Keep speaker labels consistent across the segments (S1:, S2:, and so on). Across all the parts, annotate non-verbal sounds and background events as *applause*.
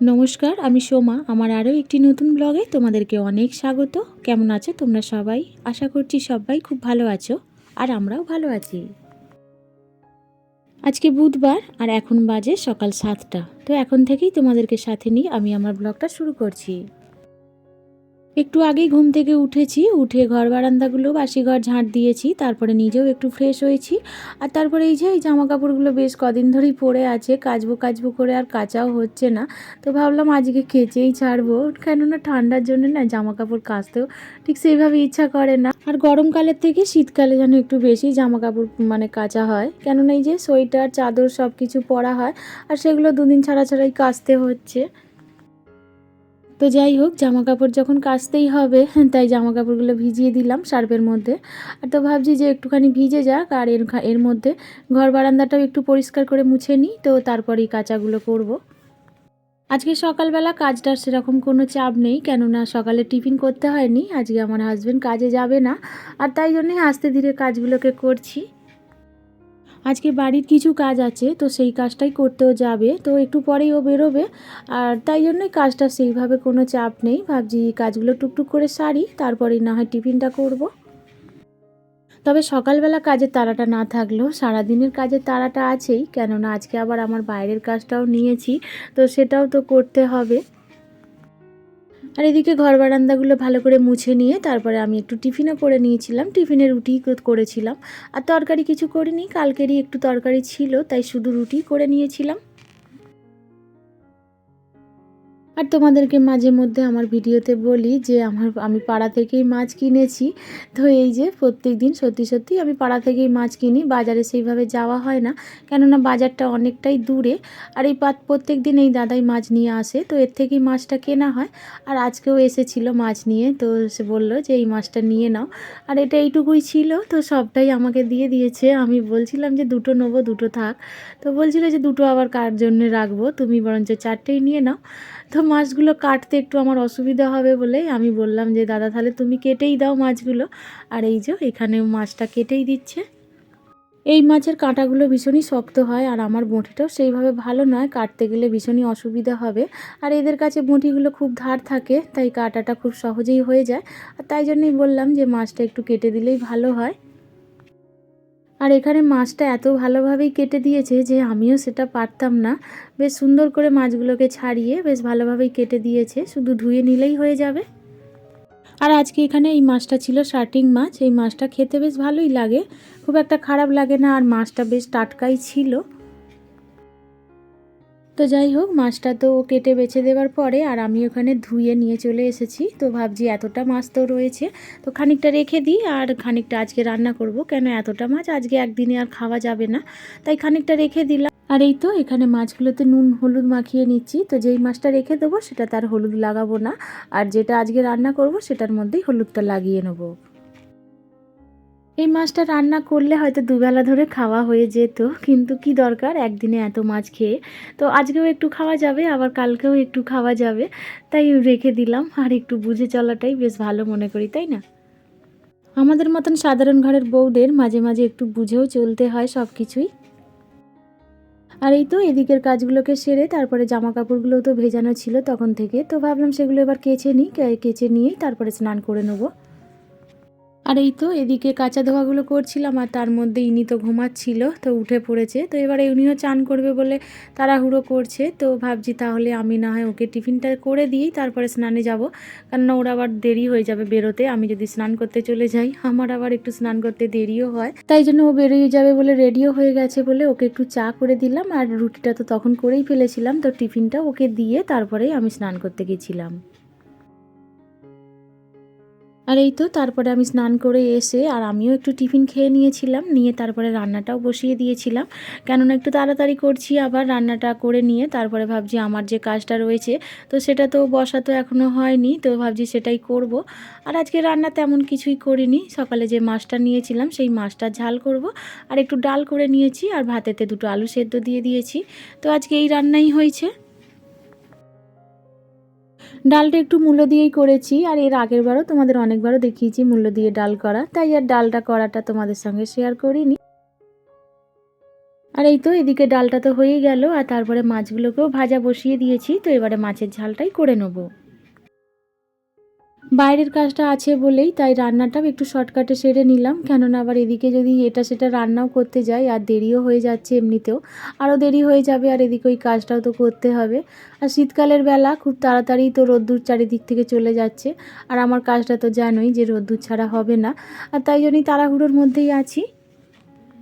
S1: নমস্কার, আমি সোমা। আমার আরও একটি নতুন ব্লগে তোমাদেরকে অনেক স্বাগত। কেমন আছো তোমরা সবাই? আশা করছি সবাই খুব ভালো আছো, আর আমরাও ভালো আছি। আজকে বুধবার, আর এখন বাজে সকাল সাতটা। তো এখন থেকেই তোমাদেরকে সাথে নিয়ে আমি আমার ব্লগটা শুরু করছি। একটু আগেই ঘুম থেকে উঠেছি, উঠে ঘর বারান্দাগুলো বাসি ঘর ঝাঁট দিয়েছি, তারপরে নিজেও একটু ফ্রেশ হয়েছি। আর তারপরে এই যে, এই জামা কাপড়গুলো বেশ কদিন ধরেই পরে আছে, কাচবো কাচবো করে আর কাচাও হচ্ছে না। তো ভাবলাম আজকে কেচেই ছাড়বো, কেননা ঠান্ডার জন্য না জামা কাপড় কাচতেও ঠিক সেইভাবে ইচ্ছা করে না। আর গরমকালের থেকে শীতকালে যেন একটু বেশি জামা কাপড় মানে কাচা হয়, কেননা এই যে সোয়েটার, চাদর সব কিছু পরা হয়, আর সেগুলো দুদিন ছাড়া ছাড়াই কাচতে হচ্ছে। তো যাই হোক জামা কাপড় যখন কাচতেই হবে তাই জামা কাপড়গুলো ভিজিয়ে দিলাম সার্ফের মধ্যে। আর তো ভাবছি যে একটুখানি ভিজে যাক, আর এর এর মধ্যে ঘর বারান্দাটাও একটু পরিষ্কার করে মুছে নিই, তো তারপরেই কাচাগুলো করব। আজকে সকালবেলা কাজটার সেরকম কোনো চাপ নেই, কেননা সকালে টিফিন করতে হয়নি, আজকে আমার হাজব্যান্ড কাজে যাবে না। আর তাই জন্যই আস্তে ধীরে কাজগুলোকে করছি। আজকে বাড়ির কিছু কাজ আছে, তো সেই কাজটাই করতেও যাবে, তো একটু পরেই ও বেরোবে। আর তাই জন্যই কাজটা সেইভাবে কোনো চাপ নেই। ভাবছি কাজগুলো টুকটুক করে সারি তারপরেই না হয় টিফিনটা করব। তবে সকালবেলা কাজের তাড়াটা না থাকলেও সারাদিনের কাজের তাড়াটা আছেই, কেননা আজকে আবার আমার বাইরের কাজটাও নিয়েছি, তো সেটাও তো করতে হবে। আর এদিকে ঘর বারান্দাগুলো ভালো করে মুছে নিয়ে তারপরে আমি একটু টিফিনও করে নিয়েছিলাম। টিফিনে রুটি করেছিলাম। আর তরকারি কিছু করিনি, কালকেরই একটু তরকারি ছিল, তাই শুধু রুটি করে নিয়েছিলাম। আর তোমাদেরকে মাঝে মধ্যে আমার ভিডিওতে বলি যে আমার, আমি পাড়া থেকেই মাছ কিনেছি। তো এই যে প্রত্যেক দিন সত্যি সত্যি আমি পাড়া থেকেই মাছ কিনি, বাজারে সেইভাবে যাওয়া হয় না। কেননা বাজারটা অনেকটাই দূরে। আর এই প্রত্যেক দিন এই দাদাই মাছ নিয়ে আসে, তো এর থেকেই মাছটা কেনা হয়। আর আজকেও এসেছিল মাছ নিয়ে, তো সে বলল যে এই মাছটা নিয়ে নাও। আর এটা এইটুকুই ছিল, তো সবটাই আমাকে দিয়ে দিয়েছে। আমি বলছিলাম যে দুটো নেব, দুটো থাক। তো বলছিল যে দুটো আবার কার জন্য রাখব? তুমি বরঞ্চ চারটেই নিয়ে নাও। তো মাছগুলো কাটতে একটু আমার অসুবিধা হবে বলে আমি বললাম যে, দাদা, তাহলে তুমি কেটেই দাও মাছগুলো। আর এই যে, এখানে মাছটা কেটেই দিচ্ছে। এই মাছের কাঁটাগুলো ভীষণই শক্ত হয় আর আমার বঁটিটাও সেইভাবে ভালো নয়, কাটতে গেলে ভীষণই অসুবিধা হবে। আর এদের কাছে বঁটিগুলো খুব ধার থাকে, তাই কাটাটা খুব সহজেই হয়ে যায়। আর তাই জন্যই বললাম যে, মাছটা একটু কেটে দিলেই ভালো হয়। আর এখানে মাছটা এত ভালোভাবেই কেটে দিয়েছে যে আমিও সেটা পারতাম না। বেশ সুন্দর করে মাছগুলোকে ছাড়িয়ে বেশ ভালোভাবেই কেটে দিয়েছে। শুধু ধুয়ে নিলেই হয়ে যাবে। আর আজকে এখানে এই মাছটা ছিল শার্টিং মাছ। এই মাছটা খেতে বেশ ভালোই লাগে। খুব একটা খারাপ লাগে না। আর মাছটা বেশ টাটকাই ছিল। তো যাই হোক মাছটা তো কেটে বেছে দেওয়ার পরে আর আমি ওখানে ধুয়ে নিয়ে চলে এসেছি। তো ভাবছি এতটা মাছ তো রয়েছে। তো খানিকটা রেখে দিই আর খানিকটা আজকে রান্না করব। কেন এতটা মাছ আজকে একদিনে আর খাওয়া যাবে না। তাই খানিকটা রেখে দিলাম। আর এই তো এখানে মাছগুলোতে নুন, হলুদ মাখিয়ে নিচ্ছি। তো যেই মাছটা রেখে দেবো সেটা তার হলুদ লাগাবো না। আর যেটা আজকে রান্না করব সেটার মধ্যেই হলুদটা লাগিয়ে নেব। এই মাছটা রান্না করলে হয়তো দুবেলা ধরে খাওয়া হয়ে যেত, কিন্তু কি দরকার? একদিনে এত মাছ খেয়ে। তো আজকেও একটু খাওয়া যাবে, আবার কালকেও একটু খাওয়া যাবে। তাই রেখে দিলাম, আর একটু বুঝে চলাটাই বেশ ভালো মনে করি, তাই না? আমাদের মতন সাধারণ ঘরের বউদের মাঝে মাঝে একটু বুঝেও চলতে হয় সব কিছুই আর এই তো এদিকের কাজগুলোকে সেরে তারপরে জামা কাপড়গুলো তো ভেজানো ছিল তখন থেকে, তো ভাবলাম সেগুলো এবার কেচে নিই কেচে নিয়েই তারপরে স্নান করে নেব। আর এই তো এদিকে কাঁচা ধোয়াগুলো করছিলাম আর তার মধ্যে ইনি তো ঘুমাচ্ছিল, তো উঠে পড়েছে। তো এবারে উনিও চান করবে বলে তাড়াহুড়ো করছে। তো ভাবছি তাহলে আমি না হয় ওকে টিফিনটা করে দিয়েই তারপরে স্নানে যাব। কেননা ওর আবার দেরি হয়ে যাবে বেরোতে, আমি যদি স্নান করতে চলে যাই, আমার আবার একটু স্নান করতে দেরিও হয়। তাই জন্য ও বেরিয়ে যাবে বলে রেডিও হয়ে গেছে বলে ওকে একটু চা করে দিলাম। আর রুটিটা তো তখন করেই ফেলেছিলাম, তো টিফিনটা ওকে দিয়ে তারপরেই আমি স্নান করতে গেছিলাম। আর এই তো তারপরে আমি স্নান করে এসে আর আমিও একটু টিফিন খেয়ে নিয়েছিলাম, নিয়ে তারপরে রান্নাটাও বসিয়ে দিয়েছিলাম। কেননা একটু তাড়াতাড়ি করছি আবার রান্নাটা করে নিয়ে তারপরে ভাবছি আমার যে কাজটা রয়েছে, তো সেটা তো বসা তো এখনও হয়নি, তো ভাবছি সেটাই করব। আর আজকে রান্না তেমন কিছুই করিনি, সকালে যে মাছটা নিয়েছিলাম সেই মাছটা ঝাল করব। আর একটু ডাল করে নিয়েছি আর ভাতেতে দুটো আলু সেদ্ধ দিয়ে দিয়েছি। তো আজকে এই রান্নাই হয়েছে। ডালটা একটু মূল্য দিয়েই করেছি, আর এর আগের বারও তোমাদের অনেকবারও দেখিয়েছি মূল্য দিয়ে ডাল করা। তাই আর ডালটা করাটা তোমাদের সঙ্গে শেয়ার করিনি। আর এই তো এদিকে ডালটা তো হয়েই গেল, আর তারপরে মাছগুলোকেও ভাজা বসিয়ে দিয়েছি, তো এবারে মাছের ঝালটাই করে নেব। বাইরের কাজটা আছে বলেই তাই রান্নাটাও একটু শর্টকাটে সেরে নিলাম। কেননা আবার এদিকে যদি এটা সেটা রান্নাও করতে যাই, আর দেরিও হয়ে যাচ্ছে এমনিতেও। আরও দেরি হয়ে যাবে, আর এদিকে ওই কাজটাও তো করতে হবে। আর শীতকালের বেলা খুব তাড়াতাড়ি তো রোদ্দুর চারিদিক থেকে চলে যাচ্ছে। আর আমার কাজটা তো জানোই যে রোদ্দুর ছাড়া হবে না। আর তাই জন্যই তাড়াহুড়োর মধ্যেই আছি।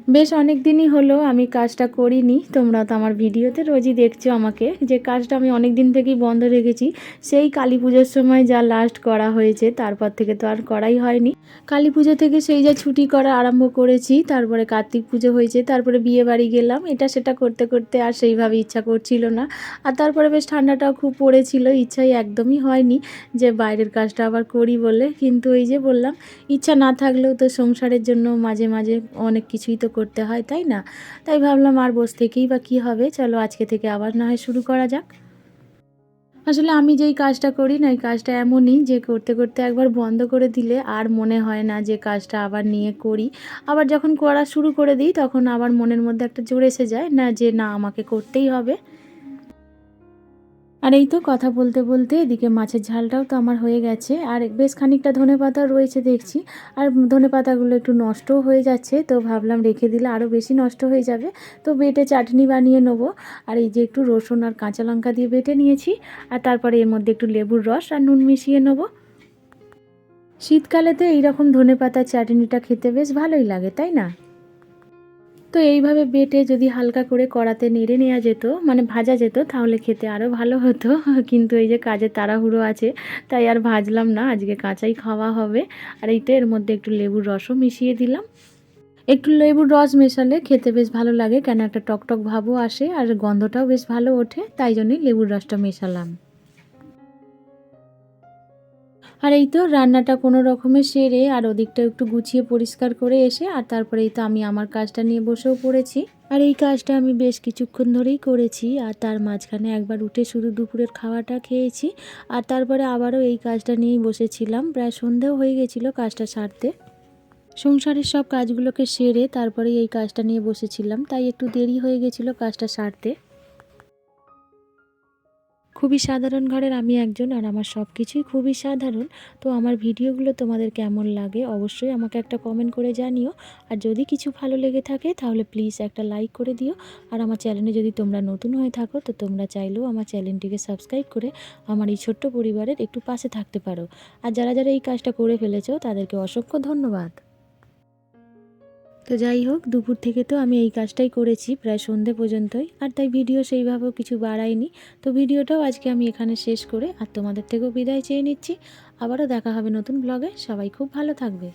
S1: বেশ অনেক দিনই হলো আমি কাজটা করিনি। তোমরা তো আমার ভিডিওতে রোজই দেখছ আমাকে যে কাজটা আমি অনেক দিন থেকেই বন্ধ রেখেছি। সেই কালী পুজোর সময় যা লাস্ট করা হয়েছে তারপর থেকে তো আর করাই হয়নি। কালী পুজো থেকে সেই যা ছুটি করা আরম্ভ করেছি, তারপরে কার্তিক পুজো হয়েছে, তারপরে বিয়ে বাড়ি গেলাম। এটা সেটা করতে করতে আর সেইভাবে ইচ্ছা করছিল না। আর তারপরে বেশ ঠান্ডাটাও খুব পড়েছিল, ইচ্ছাই একদমই হয়নি যে বাইরের কাজটা আবার করি বলে। কিন্তু এই যে বললাম, ইচ্ছা না থাকলেও তো সংসারের জন্য মাঝে মাঝে অনেক কিছুই তো করতে হয়, তাই না? তাই ভাবলাম আর বস থেকেই বা কী হবে? চলো আজকে থেকে আবার না হয় শুরু করা যাক। আসলে আমি যেই কাজটা করি না, এই কাজটা এমনই যে করতে করতে একবার বন্ধ করে দিলে আর মনে হয় না যে কাজটা আবার নিয়ে করি। আবার যখন করা শুরু করে দিই, তখন আবার মনের মধ্যে একটা জোর এসে যায় না যে না, আমাকে করতেই হবে। আর এই তো কথা বলতে বলতে এদিকে মাছের ঝালটাও তো আমার হয়ে গেছে। আর বেশ খানিকটা ধনে পাতা রয়েছে দেখছি। আর ধনে পাতাগুলো একটু নষ্টও হয়ে যাচ্ছে, তো ভাবলাম রেখে দিলে আরও বেশি নষ্ট হয়ে যাবে। তো বেটে চাটনি বানিয়ে নেব। আর এই যে একটু রসুন আর কাঁচা লঙ্কা দিয়ে বেটে নিয়েছি। আর তারপরে এর মধ্যে একটু লেবুর রস আর নুন মিশিয়ে নেব। শীতকালেতে এইরকম ধনে পাতার চাটনিটা খেতে বেশ ভালোই লাগে, তাই না? তো এইভাবে বেটে যদি হালকা করে কড়াতে নেড়ে নেওয়া যেত মানে ভাজা যেত, তাহলে খেতে আরও ভালো হতো। *laughs* কিন্তু এই যে কাজের তাড়াহুড়ো আছে, তাই আর ভাজলাম না, আজকে কাঁচাই খাওয়া হবে। আর এইটা এর মধ্যে একটু লেবুর রসও মিশিয়ে দিলাম। একটু লেবুর রস মেশালে খেতে বেশ ভালো লাগে, কেন একটা টকটক ভাবও আসে, আর গন্ধটাও বেশ ভালো ওঠে, তাই জন্যই লেবুর রসটা মেশালাম। আর এই তো রান্নাটা কোনো রকমে সেরে আর ওদিকটা একটু গুছিয়ে পরিষ্কার করে এসে আর তারপরে এই তো আমি আমার কাজটা নিয়ে বসেও পড়েছি। আর এই কাজটা আমি বেশ কিছুক্ষণ ধরেই করেছি আর তার মাঝখানে একবার উঠে শুধু দুপুরের খাওয়াটা খেয়েছি আর তারপরে আবারও এই কাজটা নিয়েই বসেছিলাম। প্রায় সন্ধেও হয়ে গেছিল কাজটা সারতে। সংসারের সব কাজগুলোকে সেরে তারপরে এই কাজটা নিয়ে বসেছিলাম। তাই একটু দেরি হয়ে গেছিল কাজটা সারতে। খুবই সাধারণ ঘরের, আমি একজন আর আমার সব কিছুই খুবই সাধারণ। তো আমার ভিডিওগুলো তোমাদের কেমন লাগে অবশ্যই আমাকে একটা কমেন্ট করে জানিও। আর যদি কিছু ভালো লেগে থাকে তাহলে প্লিজ একটা লাইক করে দিও। আর আমার চ্যানেলে যদি তোমরা নতুন হয়ে থাকো তো তোমরা চাইলেও আমার চ্যানেলটিকে সাবস্ক্রাইব করে আমার এই ছোট্ট পরিবারের একটু পাশে থাকতে পারো। আর যারা যারা এই কাজটা করে ফেলেছো তাদেরকে অসংখ্য ধন্যবাদ। তো যাই হোক, দুপুর থেকে তো আমি এই কাজটাই করেছি প্রায় সন্ধে পর্যন্তই। আর তাই ভিডিও সেইভাবেও কিছু বাড়াইনি। তো ভিডিওটাও আজকে আমি এখানে শেষ করে আর তোমাদের থেকেও বিদায় চেয়ে নিচ্ছি। আবারও দেখা হবে নতুন ব্লগে সবাই খুব ভালো থাকবে।